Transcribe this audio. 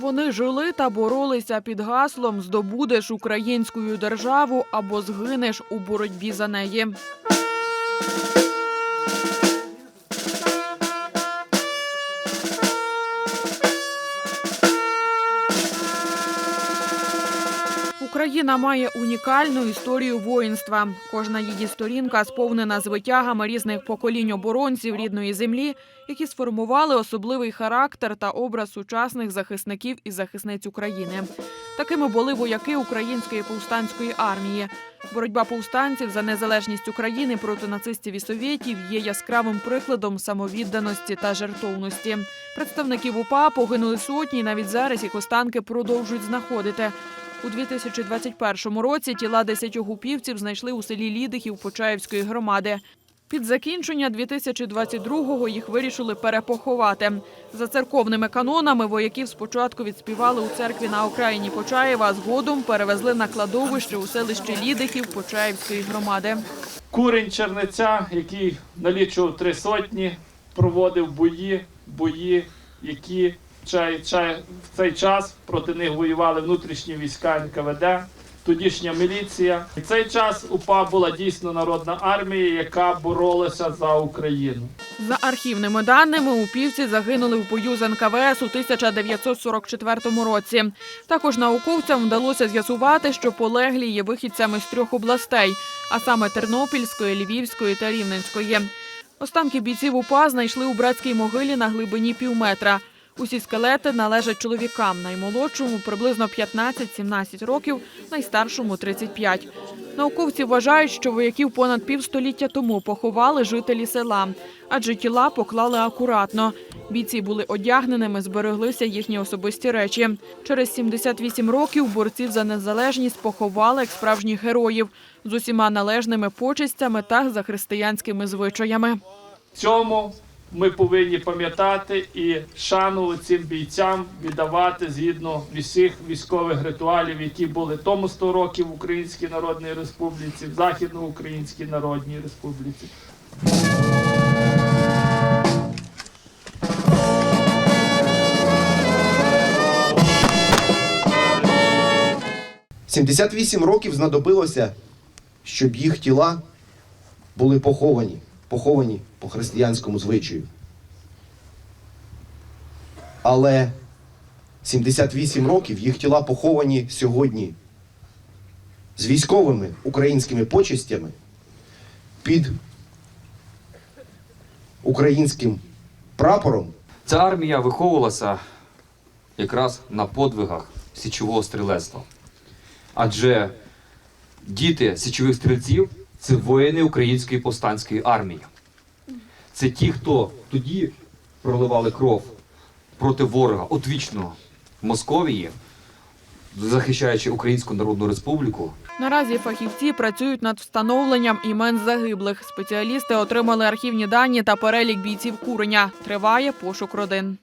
Вони жили та боролися під гаслом Здобудеш українську державу або згинеш у боротьбі за неї. Україна має унікальну історію воїнства. Кожна її сторінка сповнена звитягами різних поколінь оборонців рідної землі, які сформували особливий характер та образ сучасних захисників і захисниць України. Такими були вояки української повстанської армії. Боротьба повстанців за незалежність України проти нацистів і совєтів є яскравим прикладом самовідданості та жертовності. Представників УПА погинули сотні, і навіть зараз їх останки продовжують знаходити. У 2021 році тіла десятьох упівців знайшли у селі Лідихів Почаївської громади. Під закінчення 2022-го їх вирішили перепоховати. За церковними канонами вояків спочатку відспівали у церкві на окраїні Почаєва, а згодом перевезли на кладовище у селищі Лідихів Почаївської громади. Курень Чернеця, який налічував три сотні, проводив бої, бої, які в цей час проти них воювали внутрішні війська НКВД, тодішня міліція. В цей час УПА була дійсно народна армія, яка боролася за Україну. За архівними даними, упівці загинули в бою з НКВС у 1944 році. Також науковцям вдалося з'ясувати, що полеглі є вихідцями з трьох областей, а саме Тернопільської, Львівської та Рівненської. Останки бійців УПА знайшли у братській могилі на глибині півметра. Усі скелети належать чоловікам, наймолодшому приблизно 15-17 років, найстаршому 35. Науковці вважають, що вояків понад півстоліття тому поховали жителі села, адже тіла поклали акуратно. Бійці були одягненими, збереглися їхні особисті речі. Через 78 років борців за незалежність поховали як справжніх героїв з усіма належними почестями та за християнськими звичаями. Цьому ми повинні пам'ятати і шану цим бійцям віддавати згідно всіх військових ритуалів, які були тому 100 років в Українській Народній Республіці, в Західноукраїнській Народній Республіці. – 78 років знадобилося, щоб їх тіла були поховані, поховані по християнському звичаю. Але 78 років їх тіла поховані сьогодні з військовими українськими почестями під українським прапором Ця армія виховувалася якраз на подвигах січового стрілецтва. Адже діти січових стрільців це воїни української повстанської армії. Це ті, хто тоді проливали кров проти ворога отвічного Московії, захищаючи Українську Народну Республіку. Наразі фахівці працюють над встановленням імен загиблих. Спеціалісти отримали архівні дані та перелік бійців куреня. Триває пошук родин.